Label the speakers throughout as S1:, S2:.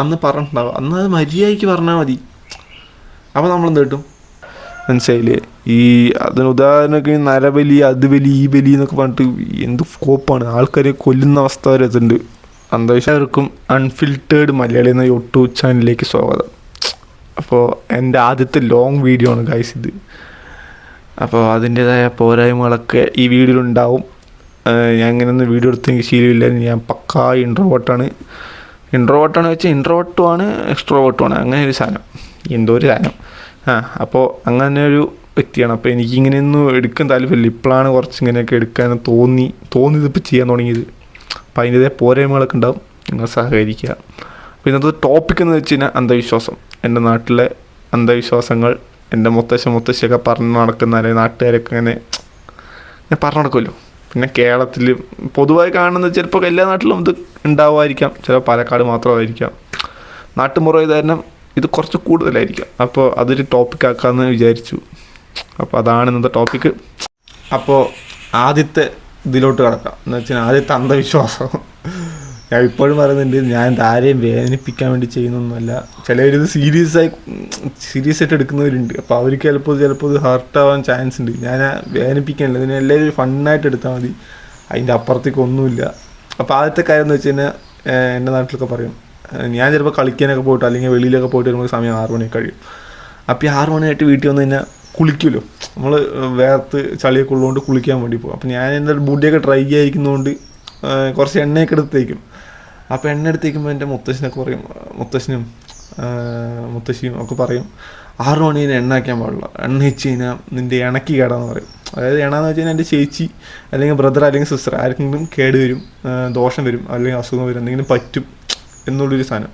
S1: അന്ന് പറഞ്ഞിട്ടുണ്ടാവും. അന്ന് അത് മര്യാദയ്ക്ക് പറഞ്ഞാൽ മതി. അപ്പോൾ നമ്മൾ എന്ത് കിട്ടും? മനസ്സിലായില്ലേ? ഈ അതിന് ഉദാഹരണമൊക്കെ നരബലി അത് ബലി ഈ ബലി എന്നൊക്കെ പറഞ്ഞിട്ട് എന്ത് സ്കോപ്പാണ് ആൾക്കാരെ കൊല്ലുന്ന അവസ്ഥ വരെ എത്തുന്നുണ്ട് അന്ധവിശ്വാസർക്കും അൺഫിൽറ്റേഡ് മലയാളി എന്ന യൂട്യൂബ് ചാനലിലേക്ക് സ്വാഗതം. അപ്പോൾ എന്റെ ആദ്യത്തെ ലോങ് വീഡിയോ ആണ് ഗൈസ് ഇത്. അപ്പോൾ അതിന്റേതായ പോരായ്മകളൊക്കെ ഈ വീഡിയോയിൽ ഉണ്ടാവും. ഞാൻ ഇങ്ങനെയൊന്നും വീഡിയോ എടുത്തെങ്കിൽ ശീലമില്ലായിരുന്നു ശീലമില്ല. ഞാൻ പക്കാ ഇൻട്രോവേർട്ടാണ് ഇൻട്രോവേർട്ടാണ് വെച്ചാൽ ഇൻട്രോവേർട്ടുമാണ് എക്സ്ട്രോവേർട്ടുമാണ് അങ്ങനെ ഒരു സാധനം. എന്തോ ഒരു സാധനം. ആ അപ്പോൾ അങ്ങനെ ഒരു വ്യക്തിയാണ്. അപ്പോൾ എനിക്കിങ്ങനെയൊന്നും എടുക്കാൻ താല്പര്യമില്ല. ഇപ്പോഴാണ് കുറച്ച് ഇങ്ങനെയൊക്കെ എടുക്കാൻ തോന്നി തോന്നി ഇതിപ്പോൾ ചെയ്യാൻ തുടങ്ങിയത്. അപ്പോൾ അതിന്റെതായ പോരായ്മകളൊക്കെ ഉണ്ടാവും. നിങ്ങൾ സഹകരിക്കുക. അപ്പോൾ ഇന്നത്തെ ടോപ്പിക് എന്ന് വെച്ച് കഴിഞ്ഞാൽ അന്ധവിശ്വാസം. എന്റെ നാട്ടിലെ അന്ധവിശ്വാസങ്ങൾ എന്റെ മുത്തശ്ശ മുത്തശ്ശിയൊക്കെ പറഞ്ഞു നടക്കുന്ന അല്ലെങ്കിൽ നാട്ടുകാരൊക്കെ അങ്ങനെ ഞാൻ പറഞ്ഞു നടക്കുമല്ലോ. പിന്നെ കേരളത്തിൽ പൊതുവായി കാണുന്നത് ചിലപ്പോൾ എല്ലാ നാട്ടിലും ഇത് ഉണ്ടാവുമായിരിക്കാം. ചിലപ്പോൾ പാലക്കാട് മാത്രമായിരിക്കാം. നാട്ടുമുറ കാരണം ഇത് കുറച്ച് കൂടുതലായിരിക്കാം. അപ്പോൾ അതൊരു ടോപ്പിക് ആക്കാമെന്ന് വിചാരിച്ചു. അപ്പോൾ അതാണ് ഇന്നത്തെ ടോപ്പിക്ക് അപ്പോൾ ആദ്യത്തെ ഇതിലോട്ട് കിടക്കാം. എന്ന് വെച്ചാൽ ആദ്യത്തെ അന്ധവിശ്വാസം. ഞാൻ ഇപ്പോഴും പറയുന്നുണ്ട് ഞാൻ ആരെയും വേദനിപ്പിക്കാൻ വേണ്ടി ചെയ്യുന്നൊന്നുമല്ല. ചിലവരിത് സീരിയസ് ആയി സീരിയസ് ആയിട്ട് എടുക്കുന്നവരുണ്ട്. അപ്പോൾ അവർക്ക് ചിലപ്പോൾ ചിലപ്പോൾ ഇത് ഹർട്ടാവാൻ ചാൻസ് ഉണ്ട്. ഞാൻ വേദനിപ്പിക്കാനില്ല ഇതിനെ എല്ലാവരും ഫണ്ണായിട്ട് എടുത്താൽ മതി. അതിന്റെ അപ്പുറത്തേക്ക് ഒന്നുമില്ല. അപ്പോൾ ആദ്യത്തെ കാര്യം എന്ന് വെച്ച് കഴിഞ്ഞാൽ എന്റെ നാട്ടിലൊക്കെ പറയും ഞാൻ ചിലപ്പോൾ കളിക്കാനൊക്കെ പോയിട്ട് അല്ലെങ്കിൽ വെളിയിലൊക്കെ പോയിട്ട് വരുമ്പോൾ സമയം ആറ് മണിയൊക്കെ കഴിയും. അപ്പോൾ ഈ ആറ് മണിയായിട്ട് വീട്ടിൽ വന്ന് കഴിഞ്ഞാൽ കുളിക്കുമല്ലോ നമ്മൾ വേർത്ത് ചളിയൊക്കെ ഉള്ളതുകൊണ്ട് കുളിക്കാൻ വേണ്ടി പോകും. അപ്പോൾ ഞാൻ എന്റെ ബുഡിയൊക്കെ ഡ്രൈ ആയിരിക്കുന്നതുകൊണ്ട് കുറച്ച് എണ്ണയൊക്കെ എടുത്ത് തേക്കും. അപ്പോൾ പെണ്ണെടുത്തേക്കുമ്പോൾ എന്റെ മുത്തശ്ശനൊക്കെ പറയും മുത്തശ്ശനും മുത്തശ്ശിയും ഒക്കെ പറയും ആറ് മണി കഴിഞ്ഞാൽ എണ്ണ വയ്ക്കാൻ പാടില്ല എണ്ണ വെച്ച് കഴിഞ്ഞാൽ നിന്റെ ഇണക്കി കേടാന്ന് പറയും. അതായത് എണ്ണാന്ന് വെച്ച് കഴിഞ്ഞാൽ എന്റെ ചേച്ചി അല്ലെങ്കിൽ ബ്രദർ അല്ലെങ്കിൽ സിസ്റ്റർ ആർക്കെങ്കിലും കേട് വരും ദോഷം വരും അല്ലെങ്കിൽ അസുഖം വരും എന്തെങ്കിലും പറ്റും എന്നുള്ളൊരു സാധനം.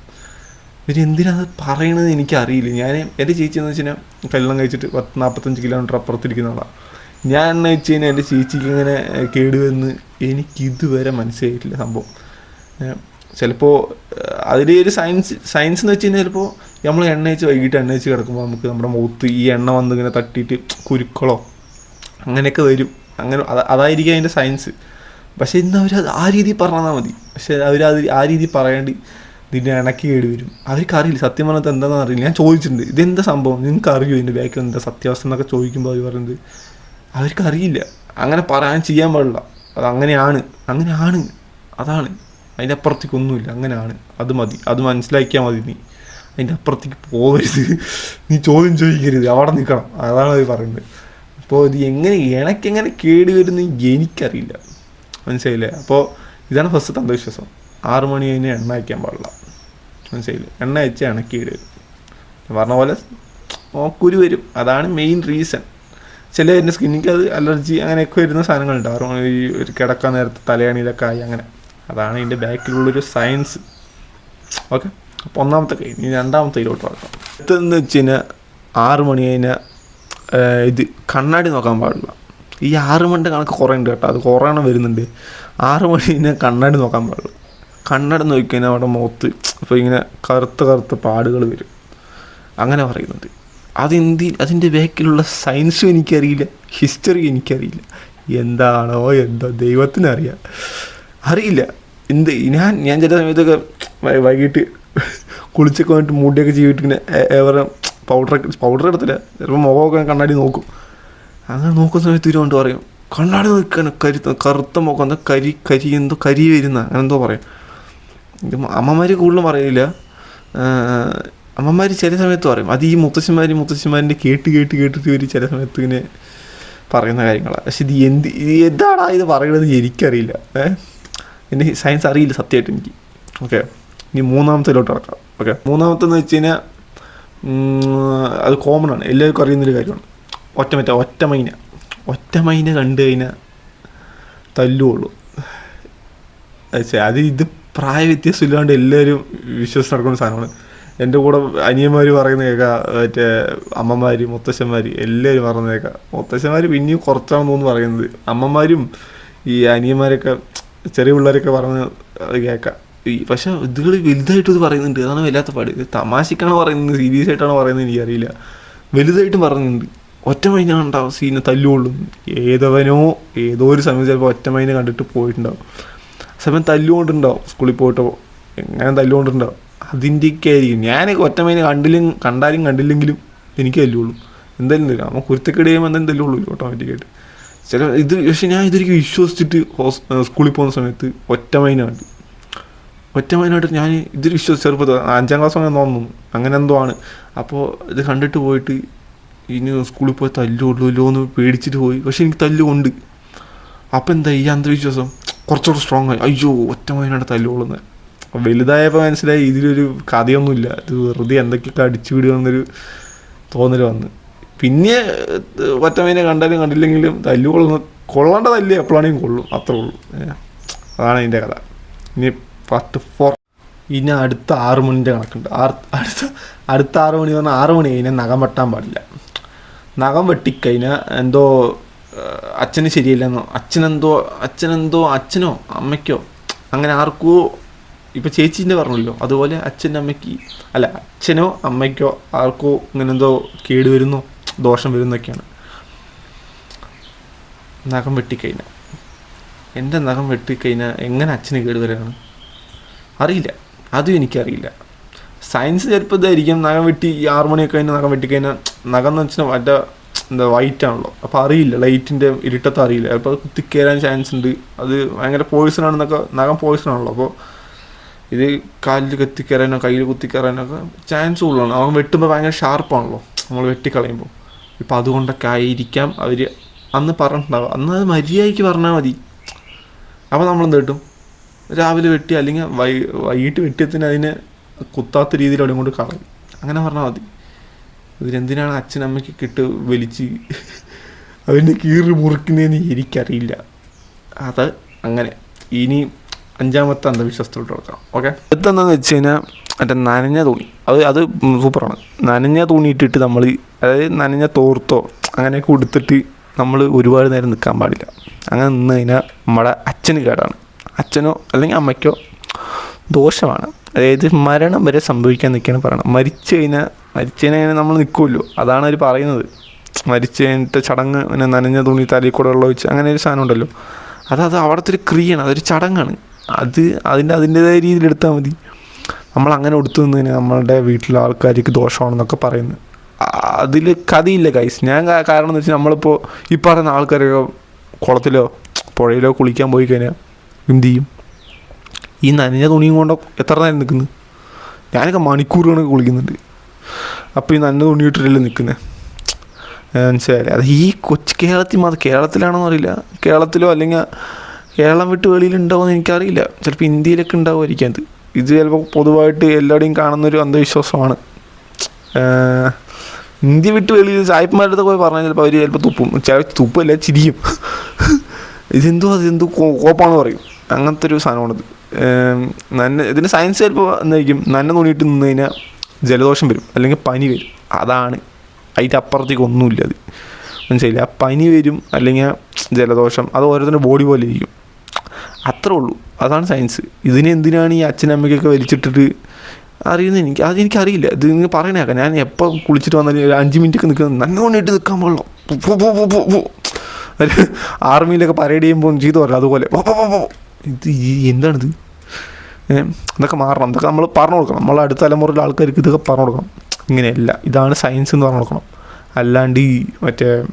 S1: ഇവർ എന്തിനാ അത് പറയണത് എനിക്കറിയില്ല. ഞാൻ എന്റെ ചേച്ചി എന്ന് വെച്ച് കഴിഞ്ഞാൽ കഴിച്ചിട്ട് പത്ത് നാൽപ്പത്തഞ്ച് കിലോമീറ്റർ അപ്പുറത്തിരിക്കുന്ന ആളാണ് ഞാൻ എന്ന് വെച്ച് കഴിഞ്ഞാൽ എന്റെ ചേച്ചിക്ക് ഇങ്ങനെ കേടുവെന്ന് എനിക്കിതുവരെ മനസ്സിലായിട്ടില്ല സംഭവം. ചിലപ്പോൾ അതിൽ ഒരു സയൻസ് സയൻസ് എന്ന് വെച്ച് കഴിഞ്ഞാൽ ചിലപ്പോൾ നമ്മൾ എണ്ണ വെച്ച് വൈകിട്ട് എണ്ണ വെച്ച് കിടക്കുമ്പോൾ നമുക്ക് നമ്മുടെ മുഖത്ത് ഈ എണ്ണ വന്ന് ഇങ്ങനെ തട്ടിയിട്ട് കുരുക്കളോ അങ്ങനെയൊക്കെ വരും. അങ്ങനെ അത- അതായിരിക്കും അതിന്റെ സയൻസ്. പക്ഷേ ഇന്ന് അവർ ആ രീതിയിൽ പറഞ്ഞാൽ മതി. പക്ഷേ അവർ അത് ആ രീതിയിൽ പറയാണ്ട് ഇതിന്റെ ഇണക്കി കേട് വരും. അവർക്ക് അറിയില്ല. സത്യം പറഞ്ഞത് എന്താണെന്ന് അറിയില്ല. ഞാൻ ചോദിച്ചിട്ടുണ്ട്. ഇതെന്താ സംഭവം? നിങ്ങൾക്ക് അറിയോ ഇതിന്റെ ബാക്കിൽ എന്താ സത്യാവസ്ഥ എന്നൊക്കെ ചോദിക്കുമ്പോൾ അവർ പറയുന്നത്? അവർക്ക് അറിയില്ല. അങ്ങനെ പറയാൻ ചെയ്യാൻ പാടില്ല. അത് അങ്ങനെയാണ്. അങ്ങനെയാണ്. അതാണ്. അതിന്റെ അപ്പുറത്തേക്ക് ഒന്നുമില്ല അങ്ങനെയാണ്. അത് മതി. അത് മനസ്സിലാക്കിയാൽ മതി നീ. അതിന്റെ അപ്പുറത്തേക്ക് പോകരുത് നീ ചോദ്യം ചോദിക്കരുത്. അവിടെ നിൽക്കണം അതാണ് അവർ പറയുന്നത്. അപ്പോൾ ഇത് എങ്ങനെ എനക്കെങ്ങനെ കേട് വരുന്ന എനിക്കറിയില്ല. മനസ്സിലായില്ലേ? അപ്പോൾ ഇതാണ് ഫസ്റ്റ് അന്ധവിശ്വാസം. ആറു മണി കഴിഞ്ഞ് എണ്ണ അയക്കാൻ പാടില്ല. മനസ്സിലായില്ലേ? എണ്ണ അയച്ച് ഇണക്കി വരും പറഞ്ഞ പോലെ കുരു വരും. അതാണ് മെയിൻ റീസൺ ചില എന്റെ സ്കിന്നിക്ക് അത് അലർജി അങ്ങനെയൊക്കെ വരുന്ന സാധനങ്ങളുണ്ട്. ആറ് മണി ഒരു കിടക്കാൻ നേരത്തെ തലയണിയിലൊക്കെ ആയി അങ്ങനെ. അതാണ് ഇതിന്റെ ബാക്കിലുള്ളൊരു സയൻസ്. ഓക്കെ അപ്പോൾ ഒന്നാമത്തെ കൈ ഇനി രണ്ടാമത്തെ കയ്യിലോട്ട് വളർത്താം അടുത്തതെന്ന് വെച്ച് കഴിഞ്ഞാൽ ആറ് മണി കഴിഞ്ഞാൽ ഇത് കണ്ണാടി നോക്കാൻ പാടില്ല. ഈ ആറ് മണിന്റെ കണക്ക് കുറേ ഉണ്ട് കേട്ടോ അത് കുറേ എണ്ണം വരുന്നുണ്ട്. ആറ് മണി കഴിഞ്ഞാൽ കണ്ണാടി നോക്കാൻ പാടില്ല. കണ്ണാടി നോക്കി കഴിഞ്ഞാൽ അവിടെ മുഖത്ത് അപ്പോൾ ഇങ്ങനെ കറുത്ത കറുത്ത പാടുകൾ വരും. അങ്ങനെ പറയുന്നുണ്ട്. അതെന്തി അതിന്റെ ബാക്കിലുള്ള സയൻസും എനിക്കറിയില്ല ഹിസ്റ്ററി എനിക്കറിയില്ല. എന്താണോ എന്തോ ദൈവത്തിനറിയാം. അറിയില്ല. എന്ത്? ഞാൻ ഞാൻ ചില സമയത്തൊക്കെ വൈകിട്ട് കുളിച്ചൊക്കെ വന്നിട്ട് മുടിയൊക്കെ ചെയ്തിട്ട് ഇങ്ങനെ വേറെ പൗഡറൊക്കെ പൗഡർ എടുത്തില്ല. ചിലപ്പോൾ മുഖമൊക്കെ കണ്ണാടി നോക്കും. അങ്ങനെ നോക്കുന്ന സമയത്ത് ഇവർ കൊണ്ട് പറയും കണ്ണാടി നോക്കാൻ കരി കറുത്ത മുഖം എന്താ കരി കരി എന്തോ കരി വരുന്ന? അങ്ങനെ എന്തോ പറയും. ഇത് അമ്മമാർ കൂടുതലും പറയില്ല. അമ്മമാർ ചില സമയത്ത് പറയും. അത് ഈ മുത്തശ്ശന്മാർ മുത്തശ്ശന്മാരിന്റെ കേട്ട് കേട്ട് കേട്ടിട്ട് ഇവർ ചില സമയത്ത് ഇങ്ങനെ പറയുന്ന കാര്യങ്ങളാണ് പക്ഷെ ഇത് എന്ത് ഇത് എന്താടാ ഇത് പറയണത് എനിക്കറിയില്ല. ഏഹ് എന്റെ സയൻസ് അറിയില്ല സത്യമായിട്ട് എനിക്ക്. ഓക്കെ ഇനി മൂന്നാമത്തേലോട്ട് ഇറക്കാം. ഓക്കെ മൂന്നാമത്തെന്ന് വെച്ച് കഴിഞ്ഞാൽ അത് കോമൺ ആണ്. എല്ലാവർക്കും അറിയുന്നൊരു കാര്യമാണ്. ഒറ്റ ഒറ്റമൈന ഒറ്റമൈന ഒറ്റ മൈന കണ്ടു കഴിഞ്ഞാൽ തല്ലുള്ളൂ അത് ഇത് പ്രായ വ്യത്യാസമില്ലാണ്ട് എല്ലാവരും വിശ്വസിച്ച് നടക്കുന്ന സാധനമാണ്. എന്റെ കൂടെ അനിയന്മാർ പറയുന്ന കേൾക്കാം മറ്റേ അമ്മമാർ മുത്തശ്ശന്മാർ എല്ലാവരും പറയുന്ന കേൾക്കാം മുത്തശ്ശന്മാർ പിന്നെയും കുറച്ചാണെന്ന് തോന്നുന്നു പറയുന്നത്. അമ്മമാരും ഈ അനിയന്മാരൊക്കെ ചെറിയ പിള്ളേരൊക്കെ പറഞ്ഞ് അത് കേൾക്കാം. ഈ പക്ഷെ ഇതുകൾ വലുതായിട്ട് ഇത് പറയുന്നുണ്ട്. അതാണ് വല്ലാത്ത പാട്. ഇത് തമാശക്കാണ് പറയുന്നത്. സീരിയസ് ആയിട്ടാണ് പറയുന്നത് എനിക്കറിയില്ല. വലുതായിട്ടും പറയുന്നുണ്ട് ഒറ്റ മൈന ഉണ്ടാവും സീന് തല്ലുകൊള്ളും. ഏതവനോ ഏതോ ഒരു സമയം ചിലപ്പോൾ ഒറ്റ മൈന കണ്ടിട്ട് പോയിട്ടുണ്ടാവും. സമയം തല്ലുകൊണ്ടുണ്ടാവും. സ്കൂളിൽ പോയിട്ടോ എങ്ങനെ തല്ലുകൊണ്ടുണ്ടാവും. അതിന്റെയൊക്കെ ആയിരിക്കും. ഞാനൊക്കെ മൈന കണ്ടിലും കണ്ടാലും കണ്ടില്ലെങ്കിലും എനിക്ക് തല്ലുള്ളൂ എന്തായാലും തരും. നമ്മൾ കുരുത്തക്കേട് ചെയ്യുമ്പോൾ എന്തായാലും തല്ലുള്ളൂ ഓട്ടോമാറ്റിക്കായിട്ട്. ചില ഇത് പക്ഷെ ഞാൻ ഇതൊരിക്കലും വിശ്വസിച്ചിട്ട് ഹോസ് സ്കൂളിൽ പോകുന്ന സമയത്ത് ഒറ്റ മൈനായിട്ട് ഒറ്റ മൈനായിട്ട് ഞാൻ ഇതിൽ വിശ്വസിച്ച് ചെറുപ്പത്തിൽ അഞ്ചാം ക്ലാസ് അങ്ങനെ തോന്നുന്നു. അങ്ങനെ എന്തോ ആണ്. അപ്പോൾ ഇത് കണ്ടിട്ട് പോയിട്ട് ഇനി സ്കൂളിൽ പോയി തല്ലുള്ളൂല്ലോ എന്ന് പേടിച്ചിട്ട് പോയി. പക്ഷെ എനിക്ക് തല്ലുകൊണ്ട് അപ്പം എന്താ ഈ അന്ധവിശ്വാസം? കുറച്ചുകൂടെ സ്ട്രോങ് ആയി. അയ്യോ ഒറ്റ മൈനായിട്ട് തല്ലുകൊള്ളുന്നത് വലുതായപ്പോൾ മനസ്സിലായി ഇതിലൊരു കഥയൊന്നുമില്ല. ഇത് വെറുതെ എന്തൊക്കെയൊക്കെ അടിച്ചു വിടുക എന്നൊരു തോന്നൽ വന്ന്. പിന്നെ ഒറ്റമൈനെ കണ്ടാലും കണ്ടില്ലെങ്കിലും തല്ലു കൊള്ളുന്ന കൊള്ളേണ്ട തല്ല് എപ്പോഴാണെങ്കിലും കൊള്ളും. അത്രേ ഉള്ളൂ. അതാണ് അതിന്റെ കഥ. ഇനി പാർട്ട് ഫോർ ഇനി അടുത്ത ആറ് മണിന്റെ കണക്കുണ്ട്. ആറ് അടുത്ത അടുത്ത ആറ് മണി പറഞ്ഞാൽ ആറ് മണി കഴിഞ്ഞാൽ നഖം വെട്ടാൻ പാടില്ല. നഖം വെട്ടിക്കഴിഞ്ഞാൽ എന്തോ അച്ഛന് ശരിയല്ലെന്നോ അച്ഛനെന്തോ അച്ഛനെന്തോ അച്ഛനോ അമ്മയ്ക്കോ അങ്ങനെ ആർക്കോ ഇപ്പം ചേച്ചീന്റെ പറഞ്ഞല്ലോ അതുപോലെ അച്ഛന്റെ അമ്മയ്ക്ക് അല്ല അച്ഛനോ അമ്മയ്ക്കോ ആർക്കോ ഇങ്ങനെ എന്തോ കേട് വരുന്നോ ദോഷം വരുന്നൊക്കെയാണ്. നഖം വെട്ടിക്കഴിഞ്ഞാൽ. എന്റെ നഖം വെട്ടിക്കഴിഞ്ഞാൽ എങ്ങനെ അച്ഛന് കേട് വരാനാണ് അറിയില്ല. അതും എനിക്കറിയില്ല. സയൻസ് ചിലപ്പോൾ ഇതായിരിക്കും നഖം വെട്ടി ഈ ആറു മണിയൊക്കെ കഴിഞ്ഞാൽ നഖം വെട്ടിക്കഴിഞ്ഞാൽ നഖം എന്ന് വെച്ചാൽ മറ്റേ എന്താ വൈറ്റ് ആണല്ലോ. അപ്പോൾ അറിയില്ല ലൈറ്റിന്റെ ഇരുട്ടത്ത് അറിയില്ല. അപ്പോൾ അത് കുത്തിക്കയറാൻ ചാൻസ് ഉണ്ട്. അത് ഭയങ്കര പോയിസൺ ആണെന്നൊക്കെ നഖം പോയിസൺ ആണല്ലോ. അപ്പോൾ ഇത് കാലിൽ കത്തിക്കയറാനോ കയ്യിൽ കുത്തിക്കയറാനൊക്കെ ചാൻസ് കൂടുതലാണ്. അവൻ വെട്ടുമ്പോൾ ഭയങ്കര ഷാർപ്പാണല്ലോ നമ്മൾ വെട്ടിക്കളയുമ്പോൾ ഇപ്പം അതുകൊണ്ടൊക്കെ ആയിരിക്കാം അവർ അന്ന് പറഞ്ഞിട്ടുണ്ടാവുക അന്ന് അത് മര്യാദയ്ക്ക് പറഞ്ഞാൽ മതി. അപ്പോൾ നമ്മൾ എന്ത് കിട്ടും? രാവിലെ വെട്ടി അല്ലെങ്കിൽ വൈ വൈകിട്ട് വെട്ടിയത്തിന് അതിനെ കുത്താത്ത രീതിയിൽ അവിടെ കൊണ്ട് കളയും. അങ്ങനെ പറഞ്ഞാൽ മതി. ഇതിനെന്തിനാണ് അച്ഛനമ്മയ്ക്ക് കിട്ട് വലിച്ച് അതിന്റെ കീറി മുറിക്കുന്നതെന്ന് എനിക്കറിയില്ല. അത് അങ്ങനെ. ഇനി അഞ്ചാമത്തെ അന്ധവിശ്വാസത്തോട്ട് കിടക്കാം ഓക്കെ അടുത്തെന്താന്ന് വെച്ച് കഴിഞ്ഞാൽ മറ്റേ നനഞ്ഞ തുണി. അത് അത് സൂപ്പറാണ്. നനഞ്ഞ തുണി ഇട്ടിട്ട് നമ്മൾ അതായത് നനഞ്ഞ തോർത്തോ അങ്ങനെയൊക്കെ ഉടുത്തിട്ട് നമ്മൾ ഒരുപാട് നേരം നിൽക്കാൻ പാടില്ല. അങ്ങനെ നിന്ന് കഴിഞ്ഞാൽ നമ്മുടെ അച്ഛന് കേടാണ്. അച്ഛനോ അല്ലെങ്കിൽ അമ്മയ്ക്കോ ദോഷമാണ്. അതായത് മരണം വരെ സംഭവിക്കാൻ നിൽക്കുകയാണ് പറയണം. മരിച്ചു കഴിഞ്ഞാൽ മരിച്ചു കഴിഞ്ഞാൽ നമ്മൾ നിൽക്കുമല്ലോ അതാണ് അവർ പറയുന്നത്. മരിച്ചു കഴിഞ്ഞിട്ട് ചടങ്ങ് പിന്നെ നനഞ്ഞ തുണി തലയിൽ കൂടെ വെള്ളം ഒഴിച്ച് അങ്ങനെ ഒരു സാധനം ഉണ്ടല്ലോ. അത് അവിടുത്തെ ഒരു ക്രിയയാണ്. അതൊരു ചടങ്ങാണ്. അത് അതിന്റെ അതിന്റെതായ രീതിയിൽ എടുത്താൽ മതി. നമ്മൾ അങ്ങനെ എടുത്തു തന്നെ നമ്മളുടെ വീട്ടിലെ ആൾക്കാർക്ക് ദോഷമാണെന്നൊക്കെ പറയുന്നു അതിൽ കഥയില്ല കൈസ് ഞാൻ കാരണം എന്ന് വെച്ചാൽ നമ്മളിപ്പോൾ ഈ പറയുന്ന ആൾക്കാരൊക്കെ കുളത്തിലോ പുഴയിലോ കുളിക്കാൻ പോയി കഴിഞ്ഞാൽ എന്ത് ചെയ്യും? ഈ നനഞ്ഞ തുണിയും കൊണ്ട് എത്ര നേരം നിൽക്കുന്നു? ഞാനൊക്കെ മണിക്കൂർ കുളിക്കുന്നുണ്ട്. അപ്പോൾ ഈ നനഞ്ഞ തുണി ഇട്ടിട്ടല്ലേ നിൽക്കുന്നത് മനസ്സിലായില്ലേ? അത് ഈ കൊച്ചു കേരളത്തിൽ മാത്രം കേരളത്തിലാണെന്ന് അറിയില്ല. കേരളത്തിലോ അല്ലെങ്കിൽ കേരളം വിട്ട് വെളിയിലുണ്ടാവുമോ എന്ന് എനിക്കറിയില്ല. ചിലപ്പോൾ ഇന്ത്യയിലൊക്കെ ഉണ്ടാവുമായിരിക്കും അത്. ഇത് ചിലപ്പോൾ പൊതുവായിട്ട് എല്ലാവരുടെയും കാണുന്നൊരു അന്ധവിശ്വാസമാണ്. ഇന്ത്യ വിട്ട് വെളിയിൽ സായിപ്പന്മാരുടെ അടുത്ത് പോയി പറഞ്ഞാൽ ചിലപ്പോൾ അവർ ചിലപ്പോൾ തുപ്പും. ചില തുപ്പല്ല ചിരിയും. ഇതെന്തോ അതെന്തോ കോപ്പാണെന്ന് പറയും. അങ്ങനത്തെ ഒരു സാധനമാണിത് നന്ന ഇതിന് സയൻസ് ചിലപ്പോൾ എന്തായിരിക്കും? നന്ന തുണിയിട്ട് നിന്ന് കഴിഞ്ഞാൽ ജലദോഷം വരും. അല്ലെങ്കിൽ പനി വരും. അതാണ്. അതിന്റെ അപ്പുറത്തേക്ക് ഒന്നുമില്ല അത്. മനസ്സിലായില്ല? ആ പനി വരും അല്ലെങ്കിൽ ജലദോഷം. അത് ഓരോരുത്തരുടെ ബോഡി പോലെ ഇരിക്കും. അത്രേ ഉള്ളൂ. അതാണ് സയൻസ്. ഇതിനെന്തിനാണ് ഈ അച്ഛനമ്മയ്ക്കൊക്കെ വലിച്ചിട്ടിട്ട് അറിയുന്നത് എനിക്ക്? അത് എനിക്കറിയില്ല. ഇത് നിങ്ങൾ പറയണേക്കാം ഞാൻ എപ്പോൾ കുളിച്ചിട്ട് വന്നാലും ഒരു അഞ്ച് മിനിറ്റ് ഒക്കെ നിൽക്കുന്നത് നന്നോണ്ടിട്ട് നിൽക്കാൻ പാടില്ല. പു, പു, പു, പു, പു, പു. ഒരു ആർമിയിലൊക്കെ പരേഡ് ചെയ്യുമ്പോൾ ചെയ്തു പറയാം. അതുപോലെ. ഇത് എന്താണിത്? ഇതൊക്കെ മാറണം. ഇതൊക്കെ നമ്മൾ പറഞ്ഞു കൊടുക്കണം. നമ്മൾ അടുത്ത തലമുറയിലെ ആൾക്കാർക്ക് ഇതൊക്കെ പറഞ്ഞു കൊടുക്കണം. ഇങ്ങനെയല്ല. ഇതാണ് സയൻസ് എന്ന് പറഞ്ഞു കൊടുക്കണം. അല്ലാണ്ട് ഈ മറ്റേ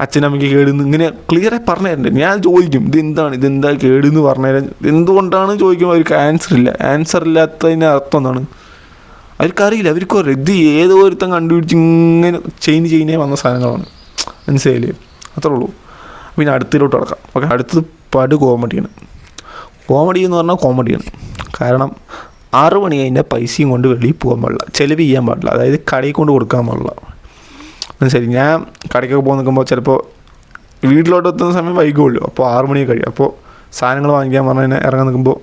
S1: അച്ഛനമ്മയ്ക്ക് കേടുന്ന് ഇങ്ങനെ ക്ലിയറായി പറഞ്ഞു തരണ്ടേ? ഞാൻ ചോദിക്കും ഇത് എന്താണ് ഇതെന്താ കേടെന്ന് പറഞ്ഞു തരാൻ? എന്തുകൊണ്ടാണ് ചോദിക്കുമ്പോൾ അവർക്ക് ആൻസർ ഇല്ല. ആൻസർ ഇല്ലാത്തതിന്റെ അർത്ഥം എന്താണ്? അവർക്കറിയില്ല. അവർക്കും അറിയില്ല ഇത് ഏതോ ഒരുത്തം കണ്ടുപിടിച്ച് ഇങ്ങനെ ചെയിൻ ചെയ്യുന്നേ വന്ന സാധനങ്ങളാണ്. മനസ്സിലായില്ലേ? അത്രേ ഉള്ളൂ. പിന്നെ അടുത്തിലോട്ട് കിടക്കാം. ഓക്കെ അടുത്തത് പട് കോമഡിയാണ്. കോമഡി എന്ന് പറഞ്ഞാൽ കോമഡിയാണ്. കാരണം ആറ് മണി കഴിഞ്ഞാൽ പൈസയും കൊണ്ട് വെളിയിൽ പോകാൻ പാടില്ല. ചിലവ് ചെയ്യാൻ പാടില്ല. അതായത് കടയിൽ കൊണ്ട് കൊടുക്കാൻ പാടില്ല. മനസ്സിലായി ഞാൻ കടയ്ക്കൊക്കെ പോകാൻ നിൽക്കുമ്പോൾ ചിലപ്പോൾ വീട്ടിലോട്ട് എത്തുന്ന സമയം വൈകുമല്ലോ അപ്പോൾ ആറു മണി കഴിയും. അപ്പോൾ സാധനങ്ങൾ വാങ്ങിക്കാൻ പറഞ്ഞു കഴിഞ്ഞാൽ ഇറങ്ങാൻ നിൽക്കുമ്പോൾ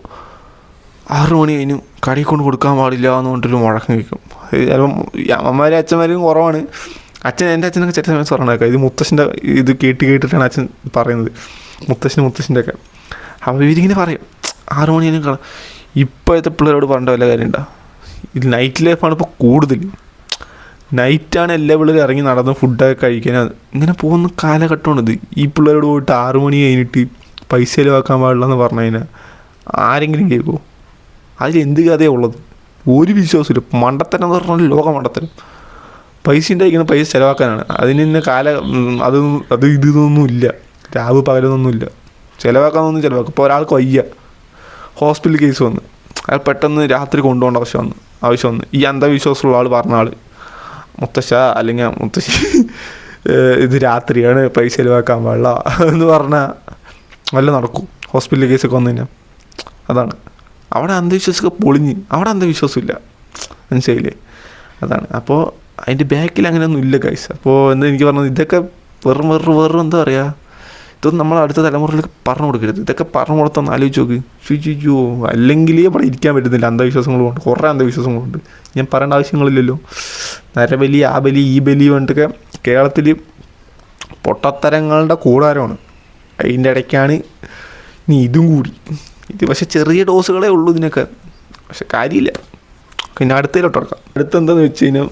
S1: ആറു മണി കഴിഞ്ഞു. കടയിൽ കൊണ്ട് കൊടുക്കാൻ പാടില്ല എന്ന് പറഞ്ഞിട്ടൊരു മുഴക്കം കേൾക്കും. ചിലപ്പം അമ്മമാരും അച്ഛന്മാരും കുറവാണ്. അച്ഛൻ എന്റെ അച്ഛനൊക്കെ ചില സമയത്ത് പറഞ്ഞേക്കാം ഇത് മുത്തശ്ശന്റെ ഇത് കേട്ട് കേട്ടിട്ടാണ് അച്ഛൻ പറയുന്നത്. മുത്തശ്ശൻ മുത്തശ്ശന്റെ ഒക്കെ അപ്പോൾ ഇവരിങ്ങനെ പറയും. ആറ് മണി കഴിഞ്ഞാൽ ഇപ്പോഴത്തെ പിള്ളേരോട് പറഞ്ഞിട്ട് വല്ല കാര്യമുണ്ടോ? ഇത് നൈറ്റ് ലൈഫാണ് ഇപ്പോൾ കൂടുതൽ നൈറ്റാണ് എല്ലാ പിള്ളേരും ഇറങ്ങി നടന്ന് ഫുഡൊക്കെ കഴിക്കാൻ. ഇങ്ങനെ പോകുന്ന കാലഘട്ടമാണിത് ഈ പിള്ളേരോട് പോയിട്ട് ആറു മണി കഴിഞ്ഞിട്ട് പൈസ ചിലവാക്കാൻ പാടില്ല എന്ന് പറഞ്ഞു കഴിഞ്ഞാൽ ആരെങ്കിലും കേൾക്കുമോ അതിൽ എന്ത് കഥയാണ് ഉള്ളത്? ഒരു വിശ്വാസമില്ല മണ്ടത്തരം എന്ന് പറഞ്ഞാൽ ലോക മണ്ടത്തരം പൈസ ഉണ്ടായിരിക്കുന്ന പൈസ ചിലവാക്കാനാണ്. അതിന് ഇന്ന കാല അത് അത് ഇത് ഇതൊന്നും ഇല്ല. രാവ് പകലൊന്നും ഇല്ല. ചിലവാക്കാനൊന്നും ചിലവാക്കും. ഇപ്പോൾ ഒരാൾക്ക് വയ്യ. ഹോസ്പിറ്റൽ കേസ് വന്ന്. അയാൾ പെട്ടെന്ന് രാത്രി കൊണ്ടുപോകേണ്ട ആവശ്യം വന്നു. ആവശ്യം വന്നു. ഈ അന്ധവിശ്വാസമുള്ള ആൾ പറഞ്ഞ ആൾ മുത്തശ്ശ അല്ലെങ്കിൽ മുത്തശ്ശി ഇത് രാത്രിയാണ് പൈസ ചിലവാക്കാൻ പാടില്ല എന്ന് പറഞ്ഞാൽ വല്ല നടക്കും. ഹോസ്പിറ്റൽ കേസൊക്കെ വന്നു കഴിഞ്ഞാൽ അതാണ്. അവിടെ അന്ധവിശ്വാസമൊക്കെ പൊളിഞ്ഞ്. അവിടെ അന്ധവിശ്വാസമില്ല. മനസ്സിലായില്ലേ? അതാണ്. അപ്പോൾ അതിന്റെ ബാക്കിൽ അങ്ങനെയൊന്നും ഇല്ല കൈസ് അപ്പോൾ എന്താ എനിക്ക് പറഞ്ഞത്? ഇതൊക്കെ വെറും വെറും വെറും എന്താ പറയുക ഇതൊന്നും നമ്മൾ അടുത്ത തലമുറയിലേക്ക് പറഞ്ഞു കൊടുക്കരുത്. ഇതൊക്കെ പറഞ്ഞു കൊടുത്തൊന്ന് ആലോചിച്ച് നോക്ക്. ചുചിച്ചോ അല്ലെങ്കിൽ ഇവിടെ ഇരിക്കാൻ പറ്റുന്നില്ല. അന്ധവിശ്വാസങ്ങളുണ്ട്. കുറേ അന്ധവിശ്വാസങ്ങളുണ്ട്. ഞാൻ പറയേണ്ട ആവശ്യങ്ങളില്ലല്ലോ. നരബലി ആ ബലി ഈ ബലി പറഞ്ഞിട്ടൊക്കെ കേരളത്തിൽ പൊട്ടത്തരങ്ങളുടെ കൂടാരമാണ്. അതിന്റെ ഇടയ്ക്കാണ് ഇനി ഇതും കൂടി. ഇത് പക്ഷേ ചെറിയ ഡോസുകളേ ഉള്ളൂ ഇതിനൊക്കെ. പക്ഷെ കാര്യമില്ല. പിന്നെ അടുത്തതിലോട്ട് ഇറക്കാം അടുത്തെന്താന്ന് വെച്ച് കഴിഞ്ഞാൽ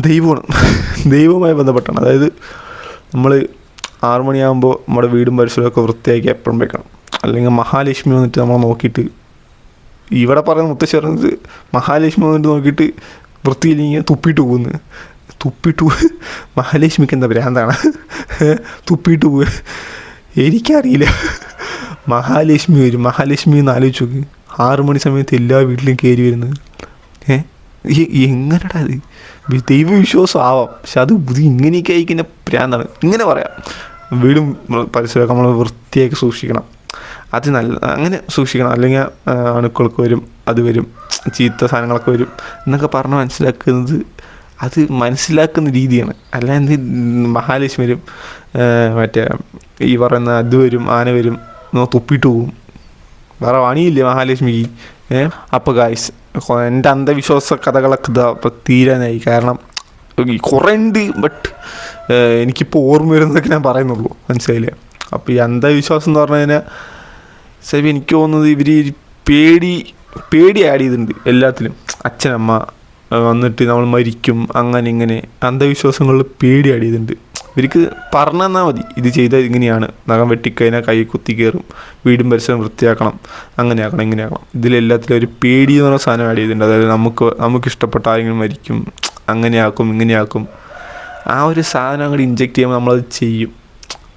S1: ദൈവമാണ്. ദൈവവുമായി ബന്ധപ്പെട്ടാണ്. അതായത് നമ്മൾ ആറു മണിയാകുമ്പോൾ നമ്മുടെ വീടും പരിസരമൊക്കെ വൃത്തിയാക്കി എപ്പോഴും വെക്കണം. അല്ലെങ്കിൽ മഹാലക്ഷ്മി വന്നിട്ട് നമ്മളെ നോക്കിയിട്ട് ഇവിടെ പറയുന്ന മുത്തശ്ശി പറയുന്നത് മഹാലക്ഷ്മി വന്നിട്ട് നോക്കിയിട്ട് വൃത്തിയില്ലെങ്കിൽ തുപ്പിയിട്ട് പോകുന്നു തുപ്പിയിട്ട് പോ മഹാലക്ഷ്മിക്ക് എന്താ ഭ്രാന്താണ് തുപ്പിയിട്ട് പോവുക എനിക്കറിയില്ല. മഹാലക്ഷ്മി വരും. മഹാലക്ഷ്മി എന്ന് ആലോചിച്ച് നോക്ക്. ആറു മണി സമയത്ത് എല്ലാ വീട്ടിലും കയറി വരുന്നത്. ഏ? എങ്ങനെടാ അത് ദൈവവിശ്വാസം ആവാം. പക്ഷെ അത് ഇത് ഇങ്ങനെയൊക്കെ ആയിക്കുന്ന പ്രാന്താണ്. ഇങ്ങനെ പറയാം. വീടും പരിസരമൊക്കെ നമ്മൾ വൃത്തിയാക്കി സൂക്ഷിക്കണം. അത് നല്ല അങ്ങനെ സൂക്ഷിക്കണം. അല്ലെങ്കിൽ അണുക്കൾക്ക് വരും അത് വരും ചീത്ത സാധനങ്ങളൊക്കെ വരും എന്നൊക്കെ പറഞ്ഞ് മനസ്സിലാക്കുന്നത് അത് മനസ്സിലാക്കുന്ന രീതിയാണ്. അല്ലാതെ മഹാലക്ഷ്മി വരും മറ്റേ ഈ പറയുന്ന അത് വരും ആന വരും എന്നോ തുപ്പിട്ട് പോകും വേറെ പണിയില്ലേ മഹാലക്ഷ്മിക്ക്? ഏഹ് അപ്പോൾ ഗായ്സ് എന്റെ അന്ധവിശ്വാസ കഥകളൊക്കെ ഇതാ അപ്പോൾ തീരാനായി കാരണം കുറേ ഉണ്ട് ബട്ട് എനിക്കിപ്പോൾ ഓർമ്മ വരുന്നതൊക്കെ ഞാൻ പറയുന്നുള്ളൂ. മനസ്സിലായില്ലേ? അപ്പോൾ ഈ അന്ധവിശ്വാസം എന്ന് പറഞ്ഞു കഴിഞ്ഞാൽ സാഹിബ് എനിക്ക് തോന്നുന്നത് ഇവർ പേടി പേടി ആഡ് ചെയ്തിട്ടുണ്ട് എല്ലാത്തിലും. അച്ഛനമ്മ വന്നിട്ട് നമ്മൾ മരിക്കും അങ്ങനെ ഇങ്ങനെ അന്ധവിശ്വാസങ്ങളിൽ പേടി ആഡ് ചെയ്തിട്ടുണ്ട്. ഇവർക്ക് പറഞ്ഞു തന്നാൽ മതി ഇത് ചെയ്താൽ ഇങ്ങനെയാണ്. നഖം വെട്ടിക്കഴിഞ്ഞാൽ കൈ കുത്തി കയറും വീടും പരിസരം വൃത്തിയാക്കണം. അങ്ങനെ ആക്കണം ഇങ്ങനെ ആക്കണം ഇതിലെല്ലാത്തിലും ഒരു പേടി എന്ന് പറഞ്ഞ സാധനം ആഡ് ചെയ്തിട്ടുണ്ട്. അതായത് നമുക്ക് നമുക്ക് ഇഷ്ടപ്പെട്ട ആരെങ്കിലും മരിക്കും അങ്ങനെയാക്കും ഇങ്ങനെയാക്കും. ആ ഒരു സാധനം അങ്ങോട്ട് ഇഞ്ചെക്ട് ചെയ്യുമ്പോൾ നമ്മളത് ചെയ്യും.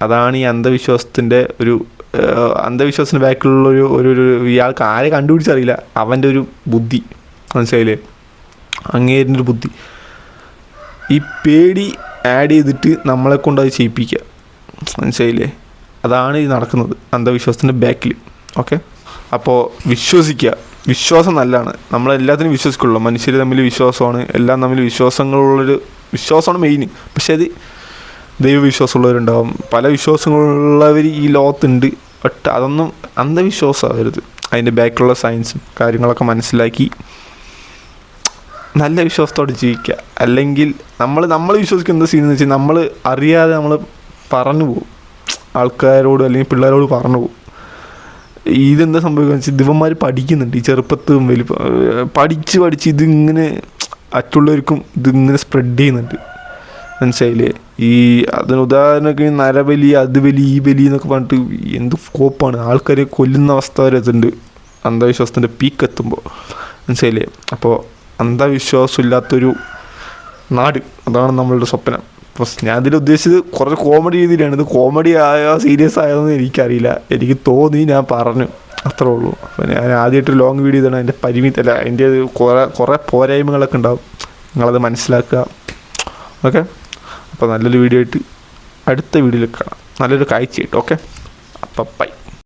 S1: അതാണ് ഈ അന്ധവിശ്വാസത്തിന്റെ ഒരു അന്ധവിശ്വാസത്തിന് ബാക്കിലുള്ള ഒരു ഒരു ഇയാൾക്ക് ആരെ കണ്ടുപിടിച്ചറിയില്ല. അവന്റെ ഒരു ബുദ്ധി. മനസ്സിലായില്ലേ? അങ്ങേരിന്റെ ഒരു ബുദ്ധി. ഈ പേടി ആഡ് ചെയ്തിട്ട് നമ്മളെ കൊണ്ട് അത് ചെയ്യിപ്പിക്കുക മനസ്സിലായില്ലേ? അതാണ് ഈ നടക്കുന്നത്. അന്ധവിശ്വാസത്തിന്റെ ബാക്കിൽ ഓക്കെ അപ്പോൾ വിശ്വസിക്കുക വിശ്വാസം നല്ലതാണ്. നമ്മളെല്ലാത്തിനും വിശ്വസിക്കുള്ളൂ. മനുഷ്യർ തമ്മിൽ വിശ്വാസമാണ്. എല്ലാം തമ്മിൽ വിശ്വാസങ്ങളുള്ളൊരു വിശ്വാസമാണ് മെയിൻ പക്ഷേ അത് ദൈവവിശ്വാസമുള്ളവരുണ്ടാവും. പല വിശ്വാസങ്ങളുള്ളവർ ഈ ലോകത്തുണ്ട്. ബട്ട് അതൊന്നും അന്ധവിശ്വാസമാകരുത് അതിന്റെ ബാക്കിലുള്ള സയൻസും കാര്യങ്ങളൊക്കെ മനസ്സിലാക്കി നല്ല വിശ്വാസത്തോടെ ജീവിക്കുക. അല്ലെങ്കിൽ നമ്മൾ നമ്മൾ വിശ്വസിക്കുന്ന സീൻ എന്ന് വെച്ചാൽ നമ്മൾ അറിയാതെ നമ്മൾ പറഞ്ഞു പോകും. ആൾക്കാരോട് അല്ലെങ്കിൽ പിള്ളേരോട് പറഞ്ഞു പോകും. ഇതെന്താ സംഭവിക്കുക വെച്ചാൽ ദിവന്മാർ പഠിക്കുന്നുണ്ട്. ഈ ചെറുപ്പത്തും വലിയ പഠിച്ച് പഠിച്ച് ഇതിങ്ങനെ മറ്റുള്ളവർക്കും ഇതിങ്ങനെ സ്പ്രെഡ് ചെയ്യുന്നുണ്ട്. മനസ്സിലായില്ലേ? ഈ അതിന് ഉദാഹരണമൊക്കെ നരബലി അത് ബലി ഈ ബലി എന്നൊക്കെ പറഞ്ഞിട്ട് എന്ത് സ്കോപ്പാണ് ആൾക്കാരെ കൊല്ലുന്ന അവസ്ഥ വരെ എത്തുന്നുണ്ട് അന്ധവിശ്വാസത്തിന്റെ പീക്ക് എത്തുമ്പോൾ മനസ്സിലായില്ലേ? അപ്പോൾ അന്ധവിശ്വാസമില്ലാത്തൊരു നാട്. അതാണ് നമ്മളുടെ സ്വപ്നം. അപ്പോൾ ഞാൻ ഇതിൽ ഉദ്ദേശിച്ചത് കുറച്ച് കോമഡി രീതിയിലാണ്. ഇത് കോമഡി ആയോ സീരിയസ് ആയോന്ന് എനിക്കറിയില്ല. എനിക്ക് തോന്നി ഞാൻ പറഞ്ഞു. അത്രേ ഉള്ളൂ. അപ്പോൾ ഞാൻ ആദ്യമായിട്ട് ലോങ് വീഡിയോ ഇതാണ്. അതിന്റെ പരിമിതി അല്ല അതിന്റെ കുറേ കുറേ പോരായ്മകളൊക്കെ ഉണ്ടാവും. നിങ്ങളത് മനസ്സിലാക്കുക. ഓക്കെ? അപ്പോൾ നല്ലൊരു വീഡിയോ ആയിട്ട് അടുത്ത വീഡിയോയിൽ കാണാം. നല്ലൊരു കാഴ്ചയായിട്ട് ഓക്കെ? അപ്പം ബൈ